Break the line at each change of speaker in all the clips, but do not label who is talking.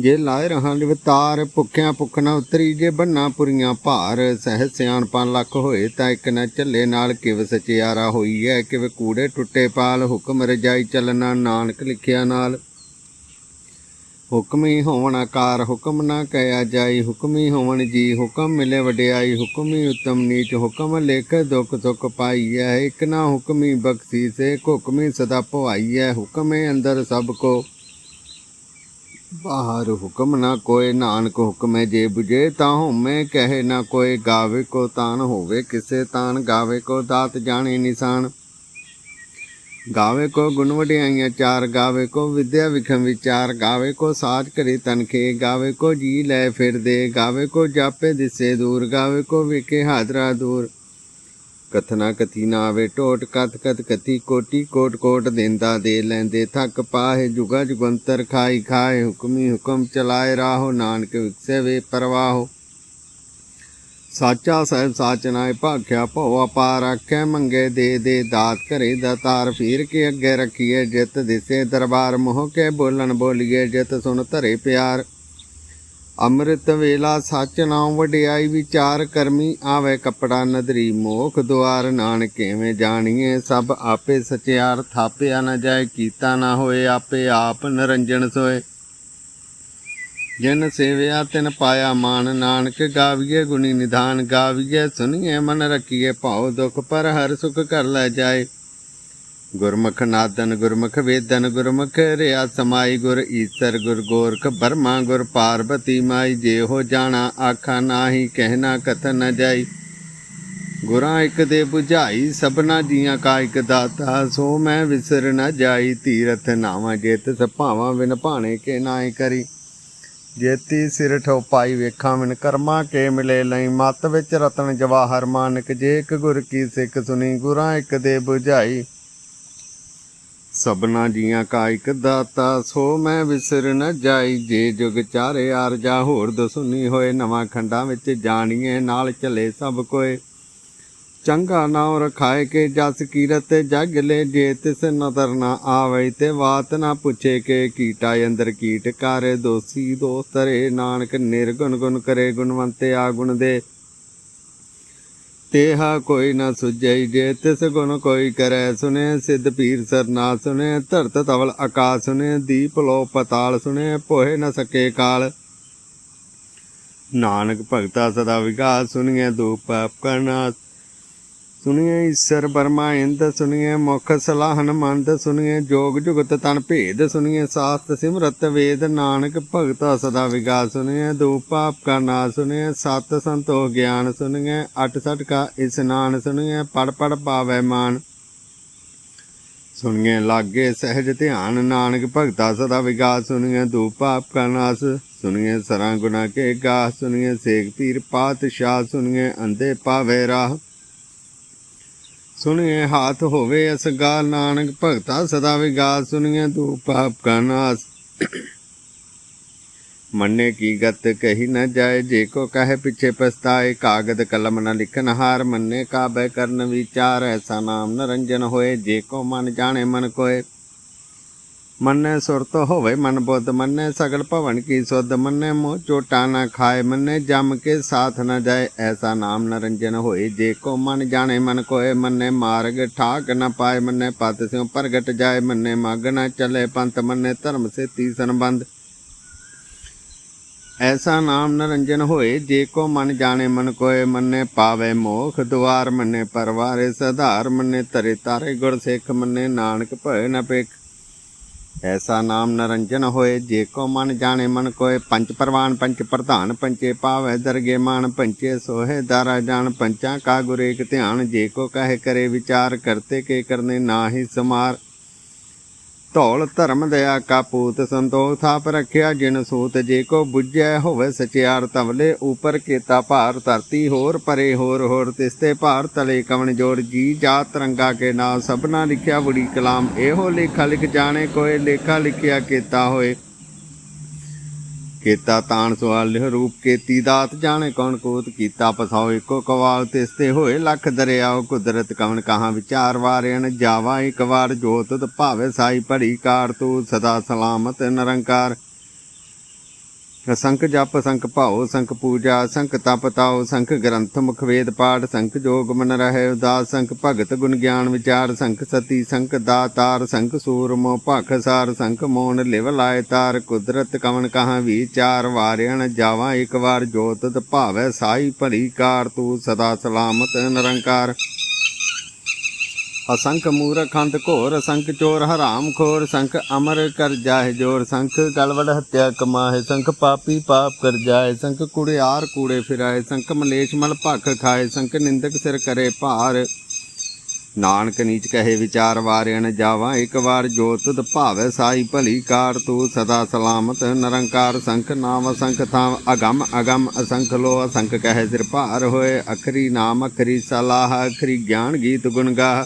ਜੇ ਲਾਇ ਰਹਾਂ ਲਿਵਤਾਰ ਭੁੱਖਿਆਂ ਭੁੱਖ ਨਾ ਉਤਰੀ, ਜੇ ਬੰਨਾ ਪੁਰੀਆਂ ਭਾਰ, ਸਹਿ ਸਿਆਣਪਾਂ ਲੱਖ ਹੋਏ, ਤਾਂ ਇੱਕ ਨਾ ਝੱਲੇ ਨਾਲ ਕਿਵ ਸਚਿਆਰਾ ਹੋਈ ਹੈ ਕਿਵ ਕੂੜੇ ਟੁੱਟੇ ਪਾਲ, ਹੁਕਮ ਰਜਾਈ ਚੱਲਣਾ ਨਾਨਕ ਲਿਖਿਆ ਨਾਲ। ਹੁਕਮੀ ਹੋਵਣ ਆਕਾਰ, ਹੁਕਮ ਨਾ ਕਹਿਆ ਜਾਈ, ਹੁਕਮੀ ਹੋਵਣ ਜੀ, ਹੁਕਮ ਮਿਲੇ ਵਡਿਆਈ, ਹੁਕਮੀ ਉਤਮ ਨੀਚ, ਹੁਕਮ ਲੇਖ ਦੁਖ ਸੁਖ ਪਾਈਐ, ਇਕ ਨਾ ਹੁਕਮੀ ਬਖਸ਼ੀ ਸੇ ਹੁਕਮੀ ਸਦਾ ਭਵਾਈਐ ਹੁਕਮੇ ਅੰਦਰ ਸਭ ਕੋ। ਬਾਹਰ ਹੁਕਮ ਨਾ ਕੋਏ ਨਾਨਕ ਹੁਕਮੇ ਜੇ 부ਜੇ ਤਾਂ ਹਉਮੈ ਕਹੇ ਨਾ ਕੋਏ ਗਾਵੇ ਕੋ ਤਾਨ ਹੋਵੇ ਕਿਸੇ ਤਾਨ, ਗਾਵੇ ਕੋ ਦਾਤ ਜਾਣੇ ਨਿਸ਼ਾਨ। ਗਾਵੇ ਕੋ ਗੁਣ ਵਡਿਆਈਆਂ ਚਾਰ, ਗਾਵੇ ਕੋ ਵਿਦਿਆ ਵਿਖਮ ਵਿਚਾਰ, ਗਾਵੇ ਕੋ ਸਾਜ ਕਰੇ ਤਨਖੇ ਗਾਵੇ ਕੋ ਜੀ ਲੈ ਫਿਰਦੇ ਗਾਵੇ ਕੋ ਜਾਪੇ ਦਿਸੇ ਦੂਰ, ਗਾਵੇ ਕੋ ਵਿਕੇ ਹਾਦਰਾ ਦੂਰ। ਕਥਨਾ ਕਥੀ ਨਾ ਆਵੇ ਟੋਟ ਕਤ ਕਤ ਕਥੀ ਕੋਟੀ ਕੋਟ ਕੋਟ ਦਿੰਦਾ ਦੇ ਲੈਂਦੇ ਥੱਕ ਪਾਹੇ, ਜੁਗਾ ਜੁਗੰਤਰ ਖਾਈ ਖਾਏ, ਹੁਕਮੀ ਹੁਕਮ ਚਲਾਏ ਰਾਹੋ, ਨਾਨਕ ਵਿਕਸੇ ਵੇ ਪਰਵਾਹੋ। ਸਾਚਾ ਸਾਹਿਬ ਸਾਚ ਨਾਏ ਭਾਖਿਆ ਭਉ ਅਪਾਰ ਆਖੇ, ਮੰਗੇ ਦੇ ਦੇ ਦਾਤ ਘਰੇ ਦਾਤਾਰ ਫੀਰ ਕੇ ਅੱਗੇ ਰੱਖੀਏ, ਜਿਤ ਦਿਸੇ ਦਰਬਾਰ ਮੋਹ ਕੇ ਬੋਲਣ ਬੋਲੀਏ, ਜਿਤ ਸੁਣ ਧਰੇ ਪਿਆਰ। ਅੰਮ੍ਰਿਤ ਵੇਲਾ ਸੱਚ ਨਾਮ ਵਡਿਆਈ ਵਿਚਾਰ ਕਰਮੀ ਆਵੇ ਕਪੜਾ ਨਦਰੀ ਮੋਖ ਦੁਆਰ ਨਾਨਕ ਜਾਣੀਏ ਸਭ ਆਪੇ ਸਚਿਆਰ ਥਾਪਿਆ ਨਾ ਜਾਏ ਕੀਤਾ ਨਾ ਹੋਏ ਆਪੇ ਆਪ ਨਰੰਜਨ ਸੋਏ। ਜਿਨ ਸੇਵਿਆ ਤਿਨ ਪਾਇਆ ਮਾਨ ਨਾਨਕ ਗਾਵੀਏ ਗੁਣੀ ਨਿਧਾਨ ਗਾਵੀਏ ਸੁਣੀਏ ਮਨ ਰੱਖੀਏ ਭਾਉ ਦੁਖ ਪਰ ਹਰ ਸੁਖ ਕਰ ਲੈ ਜਾਏ। ਗੁਰਮੁਖ ਨਾਦਨ ਗੁਰਮੁਖ ਵੇਦਨ ਗੁਰਮੁਖ ਰਿਆ ਸਮਾਈ ਗੁਰ ਈਸਰ ਗੁਰ ਗੋਰਖ ਬਰਮਾ ਗੁਰ ਪਾਰਬਤੀ ਮਾਈ, ਜੇ ਹੋ ਜਾਣਾ ਆਖਾ ਨਾਹੀ ਕਹਿਣਾ ਕਥ ਨ ਜਾਈ। ਗੁਰਾਂ ਇੱਕ ਦੇ 부ਝਾਈ ਸਭਨਾ ਜੀਆਂ ਕਾ ਇੱਕ ਦਾਤਾ। ਸੋ ਮੈਂ ਵਿਸਰ ਨ ਜਾਈ, ਤੀਰਥ ਨਾਵਾਂ ਜੇਤ ਸਭਾਵਾਂ ਵਿਨ ਭਾਣੇ ਕੇ ਨਾਏ ਕਰੀ। ਜੇਤੀ ਸਿਰ ਠੋਪਾਈ ਵੇਖਾਂ ਮਿਨ ਕਰਮਾ ਕੇ ਮਿਲੇ ਲਈ। ਮਤ ਵਿੱਚ ਰਤਨ ਜਵਾਹਰ ਮਾਨਕ, ਜੇ ਇੱਕ ਗੁਰ ਕੀ ਸਿੱਖ ਸੁਣੀ, ਗੁਰਾਂ ਇੱਕ ਦੇ 부ਝਾਈ ਸਭਨਾ ਜੀਆਂ ਕਾ ਇੱਕ ਦਾਤਾ, ਸੋ ਮੈਂ ਵਿਸਰ ਨ ਜਾਈ। ਜੇ ਜੁਗ ਚਾਰੇ ਆਰਜਾ ਹੋਰ ਦਸੁਨੀ ਹੋਏ, ਨਵਾਂ ਖੰਡਾਂ ਵਿੱਚ ਜਾਣੀਏ, ਨਾਲ ਚਲੇ ਸਭ ਕੋਏ। ਚੰਗਾ ਨਾਉ ਰਖਾਏ ਕੇ ਜਸ ਕੀਰਤ ਜਗ ਲੈ, ਜੇ ਤਿਸ ਨਦਰ ਨਾ ਆਵੇ ਤੇ ਬਾਤ ਨਾ ਪੁੱਛੇ ਕੇ ਕੀਟਾ ਅੰਦਰ ਕੀਟ ਕਰ, ਦੋਸੀ ਦੋਸਤਰੇ ਨਾਨਕ ਨਿਰਗੁਣ ਗੁਣ ਕਰੇ, ਗੁਣਵੰਤੇ ਆ ਗੁਣ ਦੇ। ਤੇਹਾ ਕੋਈ ਨਾ ਸੁਝਈ, ਜੇ ਤਿਸ ਗੁਣ ਕੋਈ ਕਰੈ ਸੁਨੇ ਸਿੱਧ ਪੀਰ ਸਰਨਾ ਸੁਨੇ ਧਰਤ ਤਵਲ ਆਕਾਸ਼ ਸੁਨੇ ਦੀਪ ਲੋ ਪਤਾਲ ਸੁਨੇ ਪੋਹੇ ਨ ਸਕੇ ਕਾਲ। ਨਾਨਕ ਭਗਤਾ ਸਦਾ ਵਿਗਾਸ ਸੁਨੀਏ ਦੂਪ ਪਾਪ ਕਰਨਾ ਸੁਨੀਏ ਈਸ਼ਰ ਬਰਮਾ ਇੰਦ ਸੁਨੀਏ ਮੁਖ ਸਲਾਹਨ ਮੰਦ ਸੁਨੀਏ ਜੋਗ ਜੁਗਤ ਤਨ ਭੇਦ ਸੁਨੀਏ ਸਾਸਤ ਸਿਮਰਤ ਵੇਦ ਨਾਨਕ ਭਗਤਾ ਸਦਾ ਵਿਗਾਸ ਸੁਨੀਏ ਦੂਪ ਪਾਪ ਕਾ ਨਾਸ ਸੁਨੀਏ ਸਤ ਸੰਤੋਖ ਗਿਆਨ ਸੁਨੀਏ ਅਟ ਸਟ ਕਾ ਇਸਨਾਨ ਸੁਨੀਏ ਪੜ ਪੜ ਪਾਵੈ ਮਾਨ ਸੁਣੀਏ, ਲਾਗੇ ਸਹਿਜ ਧਿਆਨ ਨਾਨਕ ਭਗਤਾ ਸਦਾ ਵਿਗਾਸ ਸੁਣੀਏ, ਦੂਪ ਪਾਪ ਕਾ ਨਾਸ ਸੁਣੀਏ, ਸਰਾਂ ਗੁਨਾ ਕੇ ਗਾ ਸੁਣੀਏ, ਸੇਖ ਪੀਰ ਪਾਤਸ਼ਾਹ ਸੁਣੀਏ ਅੰਦੇ ਪਾਵੇ ਰਾਹ ਸੁਣੀਏ ਹਾਥ ਹੋਵੇ ਅਸਗਾ ਨਾਨਕ ਭਗਤਾ ਸਦਾ ਵਿਗਾਸ, ਸੁਣੀਏ ਤੂੰ ਪਾਪ ਕਾ ਨਾਸ। ਮੰਨੇ ਕੀ ਗਤ ਕਹੀ ਨਾ ਜਾਏ, ਜੇ ਕੋ ਕਹੇ ਪਿਛੇ ਪਛਤਾਏ, ਕਾਗਦ ਕਲਮ ਨਾ ਲਿਖਨ ਹਾਰ, ਮੰਨੇ ਕਾਬੈ ਕਰਨ ਵਿਚਾਰ, ਐਸਾ ਨਾਮ ਨਰੰਜਨ ਹੋਏ, ਜੇ ਕੋ ਮਨ ਜਾਣੇ ਮਨ ਕੋਏ। ਮੰਨੇ ਸੁਰਤ ਹੋਵੇ ਮਨ ਬੁੱਧ, ਮੰਨੇ ਸਗਲ ਭਵਨ ਕੀ ਸੁਧ, ਮੰਨੇ ਮੋਹ ਚੋਟਾ ਨਾ ਖਾਏ, ਮੰਨੇ ਜਮ ਕੇ ਸਾਥ ਨ ਜਾਏ, ਐਸਾ ਨਾਮ ਨਰੰਜਨ ਹੋਏ। ਜੇ ਕੋ ਮਨ ਜਾਣੇ, ਮਨ ਕੋਏ, ਮੰਨੇ ਮਾਰਗ ਠਾਕ ਨ ਪਾਏ, ਮੰਨੇ ਪਤ ਸਿਉ ਪ੍ਰਗਟ ਜਾਏ, ਮੰਨੇ ਮਗ ਨ ਚਲੇ ਪੰਥ, ਮੰਨੇ ਧਰਮ ਸੇ ਤੀਸਨ ਬੰਦ ਐਸਾ ਨਾਮ ਨਰੰਜਨ ਹੋਏ, ਜੇ ਕੋ ਮਨ ਜਾਣੇ, ਮਨ ਕੋਏ, ਮੰਨੇ ਪਾਵੇ ਮੋਖ ਦੁਆਰ, ਮੰਨੇ ਪਰਵਾਰੇ ਸਧਾਰ, ਮੰਨੇ ਤਰੇ ਤਾਰੇ ਗੁਰ ਸਿੱਖ, ਮੰਨੇ ਨਾਨਕ ਭਏ ਨ ਪੇਖ ਐਸਾ ਨਾਮ ਨਰੰਜਨ ਹੋਏ, ਜੇ ਕੋ ਮਨ ਜਾਣੇ ਮਨ ਕੋਏ, ਪੰਜ ਪ੍ਰਵਾਨ ਪੰਜ ਪ੍ਰਧਾਨ ਪੰਚੇ ਪਾਵੇ, ਦਰਗੇ ਮਾਨ ਪੰਚੇ ਸੋਹੇ, ਦਾਰਾ ਜਾਣ ਪੰਚਾਂ ਕਾ ਗੁਰੇਕ ਧਿਆਨ, ਜੇ ਕੋ ਕਹੇ ਕਰੇ ਵਿਚਾਰ, ਕਰਤੇ ਕੇ ਕਰਨੇ ਨਾਹੀ ਸਮਾਰ। ਧੌਲ ਧਰਮ ਦਇਆ ਕਾਪੂਤ ਸੰਤੋਖ ਥਾਪ ਰੱਖਿਆ ਜਿਨ ਸੂਤ ਜੇ ਕੋ ਬੁੱਝੈ ਹੋਵੇ ਸਚਿਆਰ ਤਵਲੇ ਉਪਰ ਕੀਤਾ ਭਾਰ ਧਰਤੀ ਹੋਰ ਪਰੇ ਹੋਰ ਹੋਰ ਤਿਸਤੇ ਭਾਰ ਤਲੇ ਕਵਣ ਜੋੜ ਜੀ ਜਾਤ ਤਰੰਗਾ ਕੇ ਨਾਂ ਸਭਨਾ ਲਿਖਿਆ ਬੁੜੀ ਕਲਾਮ ਇਹੋ ਲੇਖਾ ਲਿਖ ਜਾਣੇ ਕੋਏ ਲੇਖਾ ਲਿਖਿਆ ਕੀਤਾ ਹੋਏ ਕੀਤਾ ਤਾਣ ਸਵਾਲ ਲਿਹ ਰੂਪ ਕੀਤੀ ਦਾਤ ਜਾਣੇ ਕੌਣ ਕੋਤ ਕੀਤਾ ਪਸਾਓ ਇੱਕੋ ਕਵਾਲ ਤਿਸਤੇ ਹੋਏ ਲੱਖ ਦਰਿਆਓ ਕੁਦਰਤ ਕਵਣ ਕਹਾ ਵਿਚਾਰ ਵਾਰਿਆਣ ਜਾਵਾ ਇੱਕ ਵਾਰ ਜੋਤ ਭਾਵੇ ਸਾਈ ਭੜੀ ਕਾਰ ਤੂੰ ਸਦਾ ਸਲਾਮਤ ਨਿਰੰਕਾਰ। ਸੰਖ ਜਪ ਸੰਖ ਭਾਉ ਸੰਖ ਪੂਜਾ ਸੰਖ ਤਪ ਤਾਉ ਸੰਖ ਗ੍ਰੰਥ ਮੁਖ ਵੇਦ ਪਾਠ ਸੰਖ ਜੋਗ ਮਨ ਰਹੇ ਉਦਾਸ ਸੰਖ ਭਗਤ ਗੁਣ ਗਿਆਨ ਵਿਚਾਰ ਸੰਖ ਸਤੀ ਸੰਖ ਦਾਤਾਰ ਸੰਖ ਸੂਰਮੋ ਭਖਸਾਰ ਸੰਖ ਮੋਨ ਲਿਵ ਲਾਇ ਤਾਰ, ਕੁਦਰਤ ਕਵਨ ਕਹਾ ਵਿਚਾਰ, ਵਾਰਿਆਣ ਜਾਵਾ ਇੱਕ ਵਾਰ ਜੋਤ ਭਾਵੈ ਸਾਈ ਭਲੀ ਕਾਰ, ਤੂੰ ਸਦਾ ਸਲਾਮਤ ਨਿਰੰਕਾਰ। ਅਸੰਖ ਮੂਰਖੰਦ ਘੋਰ ਅਸੰਖ ਚੋਰ ਹਰਾਮ ਖੋਰ ਸੰਖ ਅਮਰ ਕਰ ਜਾਏ ਜੋਰ ਸੰਖ ਗਲਵੜ ਹੱਤਿਆ ਕਮਾਏ ਸੰਖ ਪਾਪੀ ਪਾਪ ਕਰ ਜਾਏ ਸੰਖ ਕੁੜਿਆਰ ਕੂੜੇ ਫਿਰਾਏ ਸੰਖ ਮਲੇਸ਼ ਮਲ ਭਖ ਖਾਏ ਸੰਖ ਨਿੰਦਕ ਸਿਰ ਕਰੇ ਭਾਰ ਨਾਨਕ ਨੀਚ ਕਹੇ ਵਿਚਾਰ ਵਾਰਿਆਣ ਜਾਵਾ ਇੱਕ ਵਾਰ ਜੋਤ ਤੁਧ ਭਾਵੈ ਸਾਈ ਭਲੀ ਕਾਰ ਤੂੰ ਸਦਾ ਸਲਾਮਤ ਨਿਰੰਕਾਰ ਸੰਖ ਨਾਮ ਅਸੰਖ ਥਾਮ ਅਗੰਮ ਅਗੰਮ ਅਸੰਖ ਲੋ ਅਸੰਖ ਕਹੇ ਸਿਰ ਭਾਰ ਹੋਏ ਅਖਰੀ ਨਾਮ ਅਖਰੀ ਸਲਾਹ ਅਖਰੀ ਗਿਆਨ ਗੀਤ ਗੁਣ ਗਾਹ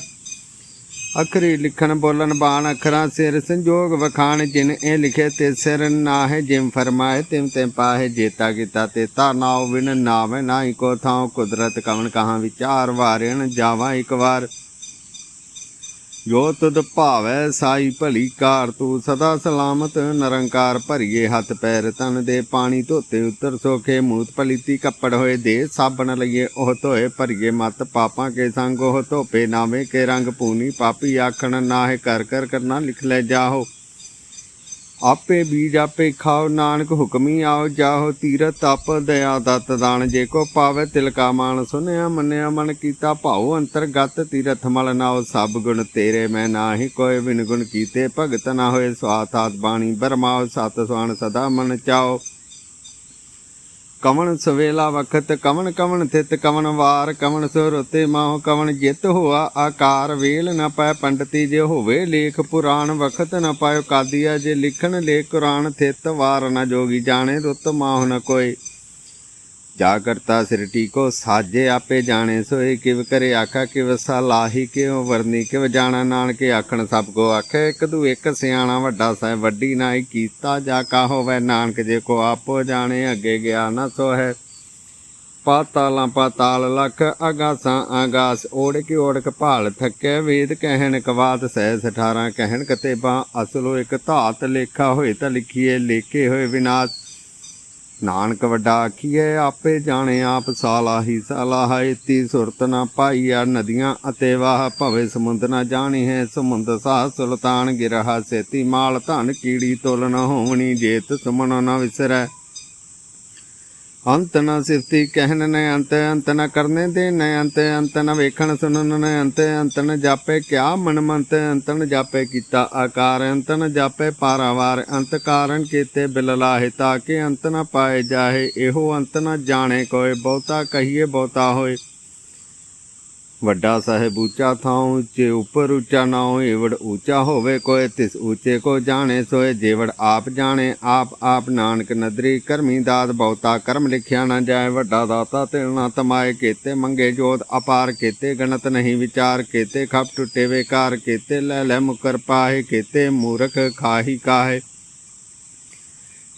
ਅਖਰੀ ਲਿਖਣ ਬੋਲਣ ਬਾਣ ਅੱਖਰਾਂ ਸਿਰ ਸੰਜੋਗ ਵਖਾਣ ਜਿਨ ਇਹ ਲਿਖੇ ਤੇ ਸਿਰ ਨਾਹਿ ਜਿਮ ਫਰਮਾਏ, ਤਿਮ ਤਿਮ ਪਾਹੇ ਜੇਤਾ ਕੀਤਾ ਤੇ ਤਾ ਨਾਉ ਵਿਨ ਨਾਵੇ ਨਾਹੀ ਕੋ ਥਾਉ ਕੁਦਰਤ ਕਵਣ ਕਹਾ ਵਿਚਾਰ ਵਾਰਿਣ, ਜਾਵਾ ਇੱਕ ਵਾਰ। ਜੋ ਤੁਧ ਭਾਵੈ ਸਾਈ ਭਲੀ ਕਾਰ, ਤੂੰ ਸਦਾ ਸਲਾਮਤ ਨਿਰੰਕਾਰ ਭਰੀਏ ਹੱਥ ਪੈਰ, ਤਨ ਦੇ ਪਾਣੀ ਧੋਤੇ ਉਤਰ ਸੋਖੇ ਮੂਤ ਪਲੀਤੀ ਕੱਪੜ ਹੋਏ ਦੇ, ਸਾਬਣ ਲਈਏ ਉਹ ਧੋਏ ਭਰੀਏ ਮਤ, ਪਾਪਾਂ ਕੇ ਸੰਗ ਉਹ ਧੋਪੇ, ਨਾਵੇਂ ਕੇ ਰੰਗ ਪੂਨੀ, ਪਾਪੀ ਆਖਣ ਨਾਹਿ ਕਰ ਕਰ, ਕਰਨਾ ਲਿਖ ਲੈ ਜਾਹੋ। ਆਪੇ ਬੀਜ ਆਪੇ ਖਾਓ, ਨਾਨਕ ਹੁਕਮੀ ਆਓ, ਜਾਹੋ ਤੀਰਤ ਤਪ ਦਇਆ ਦਤ ਦਾਨ, ਜੇ ਕੋ ਪਾਵੇ ਤਿਲਕਾ ਮਾਨ, ਸੁਨਿਆ ਮੰਨਿਆ ਮਨ ਕੀਤਾ ਭਾਉ, ਅੰਤਰਗਤ ਤੀਰਥ ਮਲ ਨਾਉ, ਸਭ ਗੁਣ ਤੇਰੇ, ਮੈਂ ਨਾਹੀ ਕੋਇ ਬਿਨ ਗੁਣ ਕੀਤੇ, ਭਗਤ ਨਾ ਹੋਏ ਸਵਾਤਾਤ ਬਾਣੀ, ਬਰਮਾਉ, ਸਤ ਸੁਆਣ ਸਦਾ ਮਨ ਚਾਓ ਕਵਣ ਸਵੇਲਾ ਵਖਤ, ਕਵਣ ਕਵਣ ਥਿਤ, ਕਵਣ ਵਾਰ, ਕਵਣ ਸੁਰ ਮਾਹ, ਕਵਣ ਜਿਤ ਹੋਆ ਆਕਾਰ। ਵੇਲ ਨ ਪੈ ਪੰਡਤੀ ਜੇ ਹੋਵੇ ਲੇਖ, ਪੁਰਾਣ ਵਖਤ ਨ ਪਾਇਓ ਕਾਦੀਆ ਜੇ ਲਿਖਣ ਲੇ ਕੁਰਾਨ ਥਿਤ ਵਾਰ ਨ ਜੋਗੀ ਜਾਣੇ ਰੁੱਤ ਮਾਹ ਨ ਕੋਈ। ਜਾ ਕਰਤਾ ਸਿਰਟੀ ਕੋ ਸਾਜੇ ਆਪੇ ਜਾਣੇ ਸੋਏ ਕਿਵ ਕਰੇ ਆਖਾ, ਕਿਵ ਸਲਾਹੀ, ਕਿਉ ਵਰਨੀ, ਕਿਵ ਜਾਣਾ ਨਾਨਕੇ ਆਖਣ, ਸਭ ਕੋ ਆਖੇ, ਇੱਕ ਦੂ ਇੱਕ ਸਿਆਣਾ ਵੱਡਾ ਸਾਹਿਬ, ਵੱਡੀ ਨਾਈ ਕੀਤਾ ਜਾ ਕਾ ਹੋਵੇ ਨਾਨਕ ਜੇ ਕੋ ਆਪੋ ਜਾਣੇ, ਅੱਗੇ ਗਿਆ ਨਾ ਸੋ ਹੈ ਪਾਤਾਲਾਂ ਪਾਤਾਲ ਲਖ ਆਗਾਸਾਂ ਆਗਾਸ ਓੜਕ ਓੜਕ ਭਾਲ ਥੱਕੇ, ਵੇਦ ਕਹਿਣ ਕਵਾਤ ਸਹਿ 18 ਕਹਿਣ ਕਤੇਬਾ, ਅਸਲੋ ਇੱਕ ਧਾਤ ਲੇਖਾ ਹੋਏ ਤਾਂ ਲਿਖੀਏ, ਲੇਖੇ ਹੋਏ ਵਿਨਾਸ਼। ਨਾਨਕ ਵੱਡਾ ਆਖੀਏ ਆਪੇ ਜਾਣੇ ਆਪ ਸਾਲਾਹੀ ਸਾਲਾਹ ਇਤੀ ਸੁਰਤ ਨਾ ਪਾਈਆ ਨਦੀਆਂ ਅਤੇ ਵਾਹ, ਭਵੇ ਸਮੁੰਦ ਨਾ ਜਾਣੀ ਹੈ ਸਮੁੰਦ ਸਾਹ ਸੁਲਤਾਨ ਗਿਰਹਾ, ਸੇਤੀ ਮਾਲ ਧਨ ਕੀੜੀ ਤੁਲ ਨਾ ਹੋਵਣੀ, ਜੇਤ ਸੁਮਨ ਨਾ ਵਿਸਰੈ। ਅੰਤ ਨ ਸਿਫਤੀ ਕਹਿਨ ਨ ਅੰਤ ਅੰਤ ਨ ਕਰਨੇ ਦੇ ਨ ਅੰਤ ਅੰਤ ਨ ਵੇਖਣ ਸੁਣਨ ਨ ਅੰਤ ਅੰਤ ਨ ਜਾਪੇ ਕਿਆ ਮਨ ਮੰਤ ਅੰਤ ਨ ਜਾਪੇ ਕੀਤਾ ਆਕਾਰ, ਅੰਤ ਨ ਜਾਪੇ ਪਾਰਾਵਾਰ, ਅੰਤ ਕਾਰਨ ਕੀਤੇ ਬਿਲ ਲਾਹੇ ਤਾਂ ਅੰਤ ਨ ਪਾਏ ਜਾਹੇ, ਇਹੋ ਅੰਤ ਨ ਜਾਣੇ ਕੋਏ, ਬਹੁਤਾ ਕਹੀਏ ਬਹੁਤਾ ਹੋਏ। ਵੱਡਾ ਸਾਹਿਬ ਉੱਚਾ ਥਾਉ, ਉੱਚੇ ਉਪਰ ਉੱਚਾ ਨਾ ਏਵੜ ਉੱਚਾ ਹੋਵੇ ਕੋਏ, ਤਿਸ ਉੱਚੇ ਕੋ ਜਾਣੇ ਸੋਏ, ਜੇਵੜ ਆਪ ਜਾਣੇ, ਆਪ ਆਪ ਨਾਨਕ ਨਦਰੀ ਕਰਮੀ ਦਾਤ ਬਹੁਤਾ ਕਰਮ ਲਿਖਿਆ ਨਾ ਜਾਏ, ਵੱਡਾ ਦਾਤਾ ਤਿਲ ਨਾ ਤਮਾਏ, ਕੀਤੇ ਮੰਗੇ ਜੋਤ ਅਪਾਰ, ਕੀਤੇ ਗਣਤ ਨਹੀਂ ਵਿਚਾਰ, ਕੀਤੇ ਖਪ ਟੁੱਟੇ ਵੇਕਾਰ, ਕੀਤੇ ਲੈ ਲੈ ਮੁਕਰ ਪਾਹੇ, ਕੀਤੇ ਮੂਰਖ ਖਾਹੀ ਕਾਹੇ।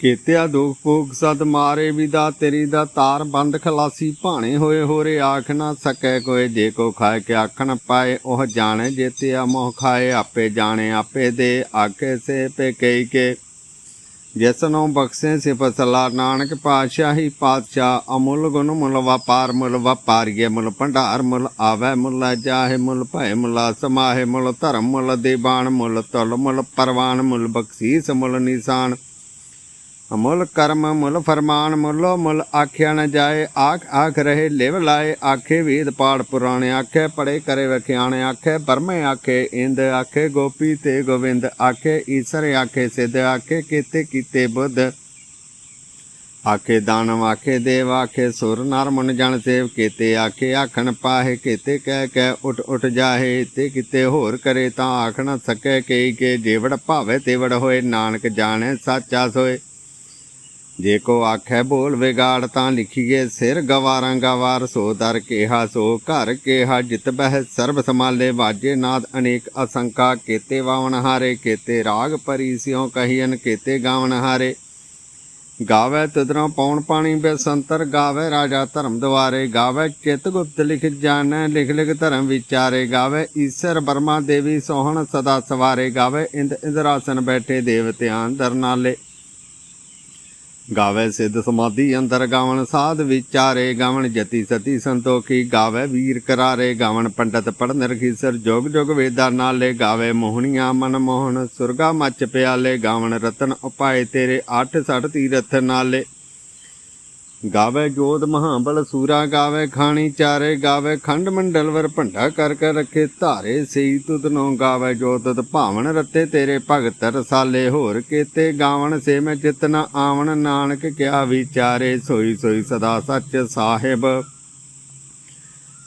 ਕੀਤਿਆ ਦੁਖ ਭੋਗ, ਸਦ ਮਾਰੇ ਵਿਦਾ ਤੇਰੀ ਦਾ ਤਾਰ ਬੰਦ ਖਲਾਸੀ, ਭਾਣੇ ਹੋਏ ਹੋਰੇ ਆਖ ਨਾ ਸਕੈ ਕੋਏ, ਜੇ ਕੋ ਖਾਏ ਕੇ ਆਖਣ ਪਾਏ, ਉਹ ਜਾਣੇ ਜੇਤਿਆ ਮੋਹ ਖਾਏ, ਆਪੇ ਜਾਣੇ ਆਪੇ ਦੇ, ਆਖੇ ਸੇ ਪੇ ਕਈ ਕੇ। ਜਿਸਨੋਂ ਬਖਸ਼ੇ ਸਿਫਤ ਸਲਾ ਨਾਨਕ ਪਾਤਸ਼ਾਹੀ ਪਾਤਸ਼ਾਹ, ਅਮੁੱਲ ਗੁਣ ਮੁੱਲ ਵਪਾਰ ਮੁੱਲ ਵਪਾਰੀਏ, ਮੁੱਲ ਭੰਡਾਰ ਮੁੱਲ ਆਵੈ, ਮੁੱਲ ਜਾਹੇ, ਮੁੱਲ ਭੈ ਮੁੱਲ ਸਮਾਹੇ ਮੁੱਲ ਧਰਮ ਮੁੱਲ ਦੇਬਾਨ ਮੁੱਲ ਤੁਲ ਮੁੱਲ ਪਰਵਾਨ, ਮੁੱਲ ਬਖਸ਼ੀਸ ਮੁੱਲ ਨਿਸ਼ਾਨ। ਅਮੁੱਲ ਕਰਮ, ਮੁੱਲ ਫਰਮਾਨ, ਮੁੱਲੋ ਮੁੱਲ ਆਖਿਆ ਨ ਜਾਏ, ਆਖ ਆਖ ਰਹੇ ਲਿਵ ਲਾਏ, ਆਖੇ ਵੇਦ ਪਾੜ ਪੁਰਾਣੇ ਆਖੇ, ਪੜੇ ਕਰੇ ਵਖਿਆਣੇ ਆਖੇ, ਪਰਮੇ ਆਖੇ, ਇੰਦ ਆਖੇ, ਗੋਪੀ ਤੇ ਗੋਵਿੰਦ ਆਖੇ, ਈਸਰ ਆਖੇ, ਸਿੱਧ ਆਖੇ, ਕੀਤੇ ਕੀਤੇ ਬੁੱਧ ਆਖੇ, ਦਾਨਵ ਆਖੇ, ਦੇਵ ਆਖੇ, ਸੁਰ ਨਰ ਮਨ ਜਨ ਸੇਵ, ਕੀਤੇ ਆਖੇ, ਆਖਣ ਪਾਹੇ, ਕੀਤੇ ਕਹਿ ਕਹਿ, ਉਠ ਉਠ ਜਾਹੇ ਤੇ ਕਿਤੇ ਹੋਰ ਕਰੇ ਤਾਂ ਆਖਣ ਨਾ ਸਕੇ, ਕਈ ਕੇ ਜੇਵੜ ਭਾਵੇ ਤੇਵੜ ਹੋਏ, ਨਾਨਕ ਜਾਣੈ, ਸਾਚਾ ਸੋਏ। ਜੇ ਕੋ ਆਖੈ ਬੋਲ ਵਿਗਾੜ ਤਾਂ ਲਿਖੀਏ ਸਿਰ ਗਵਾਰਾਂ ਗਵਾਰ, ਸੋ ਦਰ ਕੇਹਾ, ਸੋ ਘਰ ਕੇਹਾ, ਜਿਤ ਬਹਿ ਸਰਬ ਸਮਾਲੇ ਵਾਜੇ ਨਾਦ ਅਨੇਕ ਅਸੰਕਾ, ਕੇਤੇ ਵਾਵਨ ਹਾਰੇ, ਕੀਤੇ ਰਾਗ ਪਰੀ ਸਿਉ ਕਹੀਨ ਕੇਤੇ ਗਾਵਨ ਹਾਰੇ। ਗਾਵੇ ਤਦਰੋਂ ਪੌਣ ਪਾਣੀ ਬੇਸੰਤਰ, ਗਾਵੇ ਰਾਜਾ ਧਰਮ ਦਵਾਰੇ ਗਾਵੇ ਚਿਤ ਗੁਪਤ ਲਿਖ ਜਾਣੈ, ਲਿਖ ਲਿਖ ਧਰਮ ਵਿਚਾਰੇ। ਗਾਵੇ ਈਸ਼ਰ ਬਰਮਾ ਦੇਵੀ ਸੋਹਣ ਸਦਾ ਸਵਾਰੇ, ਗਾਵੇ ਇੰਦ ਇੰਦਰਾਸਨ ਬੈਠੇ ਦੇਵਤਿਆਂ ਦਰਨਾਲੇ। ਗਾਵੇ ਸਿੱਧ ਸਮਾਧੀ ਅੰਦਰ ਗਾਵਣ ਸਾਧ ਵਿਚਾਰੇ ਗਾਵਣ ਜਤੀ ਸਤੀ ਸੰਤੋਖੀ, ਗਾਵੇ ਵੀਰ ਕਰਾਰੇ ਗਾਵਣ ਪੰਡਤ ਪੜਨ ਰਖੀਸਰ ਜੋਗ ਜੋਗ ਵੇਦਾ ਨਾਲੇ ਗਾਵੇ ਮੋਹਣੀਆਂ ਮਨ ਮੋਹਨ ਸੁਰਗਾ ਮੱਚ ਪਿਆਲੇ ਗਾਵਣ ਰਤਨ ਉਪਾਏ ਤੇਰੇ ਅੱਠ ਸੜ ਤੀਰਥ ਨਾਲੇ ਗਾਵੇ ਜੋਤ ਮਹਾਬਲ ਸੂਰਾ, ਗਾਵੇ ਖਾਣੀ ਚਾਰੇ, ਗਾਵੇ ਖੰਡ ਮੰਡਲ ਵਰ ਭੰਡਾ ਕਰ ਕਰ ਰੱਖੇ ਧਾਰੇ, ਸਈ ਤੁਧ ਨੋ ਗਾਵੇ ਜੋਤ ਤਦ ਭਾਵਨ ਰਤੇ ਤੇਰੇ ਭਗਤ ਰਸਾਲੇ, ਹੋਰ ਕੀਤੇ ਗਾਵਣ ਸੇ ਮੈਂ ਚਿਤ ਆਵਣ, ਨਾਨਕ ਕਿਆ ਵਿਚਾਰੇ, ਸੋਈ ਸੋਈ ਸਦਾ ਸੱਚ ਸਾਹਿਬ।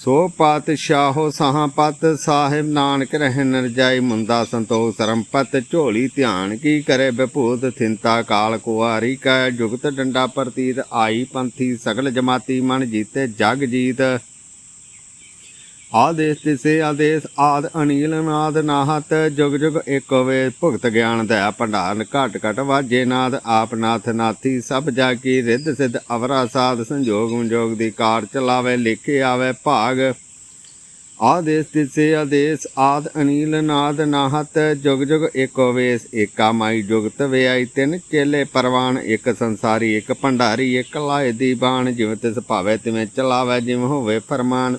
ਸੋ ਪਾਤਸ਼ਾਹੋ ਸਾਹਾਂ ਪਤ ਸਾਹਿਬ, ਨਾਨਕ ਰਹਿਨ ਰਜਾਈ ਮੁੰਦਾ ਸੰਤੋਖ ਸਰੰਪਤ ਝੋਲੀ ਧਿਆਨ ਕੀ ਕਰੇ ਬਪੂਤ ਥਿੰਤਾ ਕਾਲ ਕੁਆਰੀ ਕੈ ਜੁਗਤ ਡੰਡਾ ਪ੍ਰਤੀਤ, ਆਈ ਪੰਥੀ ਸਗਲ ਜਮਾਤੀ ਮਨ ਜੀਤੇ ਜਗ ਜੀਤ। ਆਦੇਸ ਤਿਸੇ ਆਦੇਸ ਆਦ ਅਨੀਲ ਨਾਦ ਨਾਹਤ, ਜੁਗ ਜੁਗ ਏਕ ਵੇ ਭੁਗਤ ਗਿਆਨ ਦਇਆ ਭੰਡਾਰ, ਘਟ ਘਟ ਵਾਜੇ ਨਾਦ, ਆਪ ਨਾਥ ਨਾਥੀ, ਸਭ ਜਾ ਕੀ ਰਿੱਧ ਸਿੱਧ ਅਵਰਾ ਸਾਧ, ਸੰਜੋਗ ਸੰਜੋਗ ਦੀ ਕਾਰ ਚਲਾਵੇ, ਲਿਖੇ ਆਵੇ ਭਾਗ। ਆਦੇਸ ਤਿਸੇ ਆਦੇਸ ਆਦ ਅਨੀਲ ਨਾਦ ਨਾਹਤ, ਜੁਗ ਜੁਗ ਏਕੋ ਵੇਸ ਏਕਾ ਮਾਈ ਜੁਗਤ ਵਿਆਈ, ਤਿੰਨ ਚੇਲੇ ਪਰਵਾਨ, ਇੱਕ ਸੰਸਾਰੀ, ਇੱਕ ਭੰਡਾਰੀ, ਇੱਕ ਲਾਏ ਦੀ ਬਾਣ ਜਿਵੇਂ ਤਿਸ ਭਾਵੇ ਤਿਵੇਂ ਚਲਾਵੇ, ਜਿਵੇਂ ਹੋਵੇ ਫਰਮਾਨ।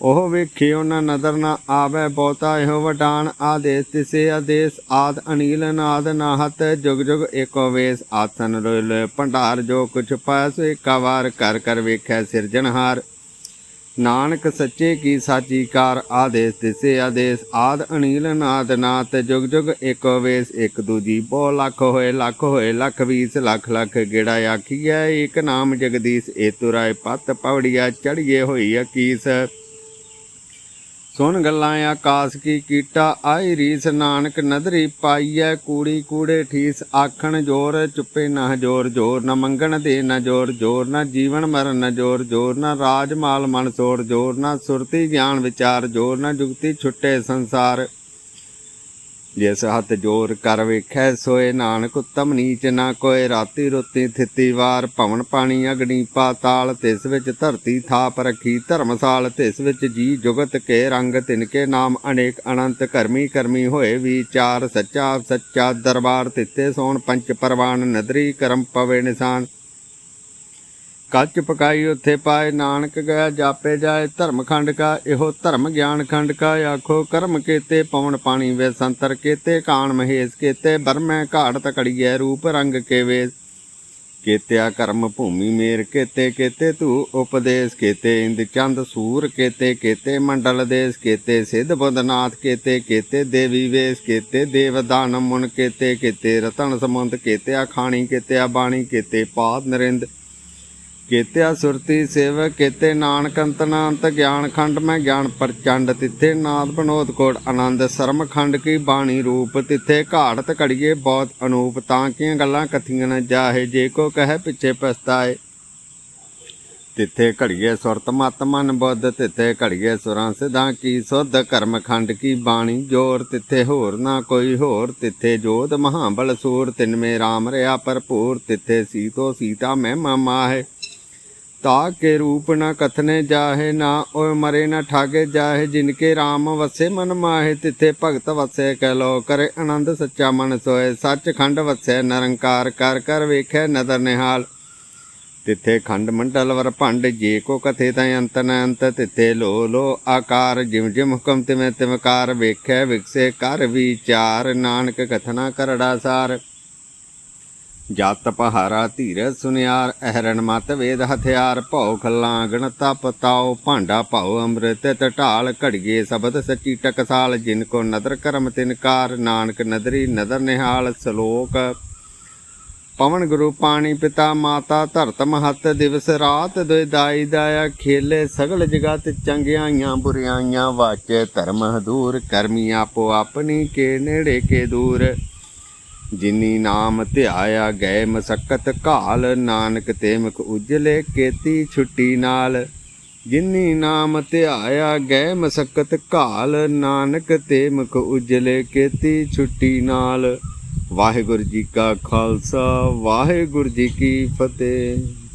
ਉਹ ਵੇਖਿਓ ਨਾ ਨਦਰ ਨਾ ਆਵੇ ਬਹੁਤਾ, ਇਹੋ ਵਡਾਨ ਆਦੇਸ ਤਿਸੇ ਆਦੇਸ, ਆਦ ਅਨੀਲ ਨਾਦ ਨਾਹਤ, ਜੁਗ ਜੁਗ ਏਕੋ ਵੇਸ ਆਸਨ ਰੋਲ ਭੰਡਾਰ, ਜੋ ਕੁਛ ਪਾਇਆ ਸੋ ਏਕਾ ਵਾਰ ਕਰ ਕਰ ਵੇਖੈ ਸਿਰਜਣਹਾਰ ਨਾਨਕ ਸੱਚੇ ਕੀ ਸਾਚੀ ਕਾਰ ਆਦੇਸ ਤਿਸੇ ਆਦੇਸ, ਆਦ ਅਨੀਲ ਨਾਦ ਨਾਤ ਜੁਗ ਜੁਗ ਏਕੋ ਵੇਸ ਇੱਕ ਦੂਜੀ ਬਹੁ ਲੱਖ ਹੋਏ ਲੱਖ ਹੋਏ ਲੱਖ ਵੀਸ, ਲੱਖ ਲੱਖ ਗੇੜਾ ਆਖੀਐ, ਏਕ ਨਾਮ ਜਗਦੀਸ਼ ਏਤੁਰਾਏ ਪਤ ਪਵੜੀਆ ਚੜੀਏ ਹੋਈ ਅਕੀਸ। ਸੁਣ ਗੱਲਾਂ ਆਕਾਸ ਕੀ ਕੀਟਾ, ਆਈ ਰੀਸ ਨਾਨਕ ਨਦਰੀ ਪਾਈਐ, ਕੂੜੀ ਕੂੜੇ ਠੀਸ ਆਖਣ ਜੋਰ, ਚੁੱਪੇ ਨਾ ਜੋਰ ਜੋਰ ਨਾ ਮੰਗਣ ਦੇ ਨਾ ਜੋਰ ਜੋਰ ਨਾ ਜੀਵਨ ਮਰਨ ਨਾ ਜੋਰ ਜੋਰ ਨਾ ਰਾਜ ਮਾਲ ਮਨ ਸੋਰ, ਜੋਰ ਨਾ ਸੁਰਤੀ ਗਿਆਨ ਵਿਚਾਰ, ਜੋਰ ਨਾ ਜੁਗਤੀ ਛੁੱਟੇ ਸੰਸਾਰ। ਜਿਸ ਹੱਥ ਜੋਰ ਕਰ ਵੇਖੈ, ਸੋਏ ਨਾਨਕ ਉਤਮ ਨੀਚ ਨਾ ਕੋਏ। ਰਾਤੀ ਰੁੱਤੀ ਥਿੱਤੀ ਵਾਰ ਭਵਨ ਪਾਣੀ ਅਗਨੀ ਪਾਤਾਲ, ਤਿਸ ਵਿੱਚ ਧਰਤੀ ਥਾਪ ਰੱਖੀ ਧਰਮਸਾਲ, ਤਿਸ ਵਿੱਚ ਜੀ ਜੁਗਤ ਕੇ ਰੰਗ ਤਿਨਕੇ ਨਾਮ ਅਨੇਕ ਅਨੰਤ ਕਰਮੀ ਕਰਮੀ ਹੋਏ। ਵਿਚਾਰ ਸੱਚਾ ਸੱਚਾ ਦਰਬਾਰ ਤਿੱਤੇ ਸੋਣ, ਪੰਚ ਪਰਵਾਨ ਨਦਰੀ ਕਰਮ ਪਵੇ ਨਿਸ਼ਾਨ। ਕੱਚ ਪਕਾਈ ਉੱਥੇ ਪਾਏ, ਨਾਨਕ ਗਿਆ ਜਾਪੇ ਜਾਏ, ਧਰਮ ਖੰਡ ਕਾ, ਇਹੋ ਧਰਮ ਗਿਆਨ ਖੰਡ ਕਾ, ਆਖੋ ਕਰਮ ਕੀਤੇ, ਪਵਨ ਪਾਣੀ ਵੇ ਸੰਤਰ ਕੀਤੇ, ਕਾਣ ਮਹੇਸ਼ ਕੀਤੇ, ਬਰਮੈ ਘਾੜ ਤਕੜੀਐ, ਰੂਪ ਰੰਗ ਕੇ ਵੇ ਕੀਤਿਆ ਕਰਮ ਭੂਮੀ ਮੇਰ ਕੀਤੇ ਕੀਤੇ ਤੂ ਉਪਦੇਸ਼ ਕੀਤੇ, ਇੰਦ ਚੰਦ ਸੂਰ ਕੀਤੇ ਕੀਤੇ ਮੰਡਲ ਦੇਸ ਕੀਤੇ, ਸਿੱਧ ਬੁੱਧਨਾਥ ਕੀਤੇ ਕੀਤੇ ਦੇਵੀ ਵੇਸ ਕੀਤੇ, ਦੇਵ ਦਾਨਮ ਮੁਨ ਕੀਤੇ ਕੀਤੇ ਰਤਨ ਸਮੁੰਦ ਕੀਤੇ ਖਾਣੀ ਕੀਤੇ ਬਾਣੀ ਕੀਤੇ, ਪਾਦ ਨਰਿੰਦ ਕੇਤਿਆ ਸੁਰਤੀ ਸੇਵ ਕੇਤੇ ਨਾਨਕ ਅੰਤਨਾ ਗਿਆਨ ਖੰਡ ਮੈਂ ਗਿਆਨ ਪ੍ਰਚੰਡ ਤਿੱਥੇ ਨਾਦ ਬਨੋਦ ਕੋਟ ਆਨੰਦ ਸਰਮ ਖੰਡ ਕੀ ਬਾਣੀ ਰੂਪ ਤਿੱਥੇ ਘਾੜਤ ਘੜੀਏ ਬਹੁਤ ਅਨੂਪ ਤਾਂ ਕੀਆਂ ਗੱਲਾਂ ਕਥੀਆਂ ਨ ਜਾਹੇ, ਜੇ ਕੋ ਕਹੇ ਪਿੱਛੇ ਪਛਤਾਏ। ਤਿੱਥੇ ਘੜੀਏ ਸੁਰਤ ਮਤ ਮਨ ਬੁੱਧ, ਤਿੱਥੇ ਘੜੀਏ ਸੁਰਾਂ ਸਿਧਾਂ ਕੀ ਸੁਧ, ਕਰਮ ਖੰਡ ਕੀ ਬਾਣੀ ਜੋਰ, ਤਿੱਥੇ ਹੋਰ ਨਾ ਕੋਈ ਹੋਰ, ਤਿੱਥੇ ਜੋਧ ਮਹਾਬਲ ਸੂਰ ਤਿਨਮੇ RAM ਰਿਆ ਭਰਪੂਰ, ਤਿੱਥੇ ਸੀਤੋ ਸੀਤਾ ਮਹਿਮਾ ਮਾਹੇ। ਤਾ ਕੇ ਰੂਪ ਨ ਕਥਨੇ ਜਾਹੇ, ਨਾ ਓਏ ਮਰੇ ਨ ਠਾਗੇ ਜਾਹੇ, ਜਿਨਕੇ RAM ਵਸੇ ਮਨ ਮਾਹੇ, ਤਿੱਥੇ ਭਗਤ ਵਸੇ ਕਹਿ ਲੋ, ਕਰੇ ਆਨੰਦ ਸੱਚਾ ਮਨ ਸੋਏ ਸੱਚ ਖੰਡ ਵਸੇ ਨਿਰੰਕਾਰ, ਕਰ ਕਰ ਵੇਖੈ ਨਦਰ ਨਿਹਾਲ। ਤਿੱਥੇ ਖੰਡ ਮੰਡਲ ਵਰ ਭੰਡ, ਜੇ ਕੋ ਕਥੇ ਤੈ ਅੰਤ ਨ ਅੰਤ, ਤਿੱਥੇ ਲੋ ਲੋ ਆਕਾਰ ਜਿਮ ਜਿਮ ਹੁਕਮ ਤਿਵੇਂ ਤਿਵਕਾਰ ਵੇਖੈ ਵਿਕਸੇ ਕਰ ਵਿਚਾਰ, ਨਾਨਕ ਕਥਨਾ ਕਰੜਾ ਸਾਰ। ਜਤ ਪਹਾਰਾ ਧੀਰ ਸੁਨਿਆਰ, ਅਹਰਣ ਮਤ ਵੇਦ ਹਥਿਆਰ, ਭਉ ਖੱਲਾਂ ਗਣਤਾ ਪਤਾਓ ਭਾਂਡਾ ਭਉ, ਅੰਮ੍ਰਿਤ ਢਾਲ, ਘੜੀਏ ਸ਼ਬਦ ਸੱਚੀ ਟਕਸਾਲ, ਜਿਨ ਕੋ ਨਦਰ ਕਰਮ ਤਿਨਕਾਰ ਨਾਨਕ ਨਦਰੀ ਨਦਰ ਨਿਹਾਲ, ਸ਼ਲੋਕ। ਪਵਨ ਗੁਰੂ ਪਾਣੀ ਪਿਤਾ ਮਾਤਾ, ਧਰਤ ਮਹਤ ਦਿਵਸ ਰਾਤ ਦੁਇਦਾਈ ਦਾਇਆ, ਖੇਲੇ ਸਗਲ ਜਗਤ ਚੰਗਿਆਈਆਂ ਬੁਰਿਆਈਆਂ, ਵਾਚੇ ਧਰਮ ਹਦੂਰ, ਕਰਮੀ ਆਪੋ ਆਪਣੀ, ਕੇ ਨੇੜੇ ਕੇ ਦੂਰ। ਜਿਨੀ ਨਾਮ ਧਿਆਇਆ ਗਏ ਮਸਕਤ ਕਾਲ ਨਾਨਕ ਤੇ ਮੁਖ ਉਜਲੇ ਕੇਤੀ ਛੁੱਟੀ ਨਾਲ। ਜਿਨੀ ਨਾਮ ਧਿਆਇਆ ਗਏ ਮਸਕਤ ਕਾਲ ਨਾਨਕ ਤੇ ਮੁਖ ਉਜਲੇ ਕੇਤੀ ਛੁੱਟੀ ਨਾਲ। ਵਾਹਿਗੁਰੂ ਜੀ ਕਾ ਖਾਲਸਾ, ਵਾਹਿਗੁਰੂ ਜੀ ਕੀ ਫਤਿਹ।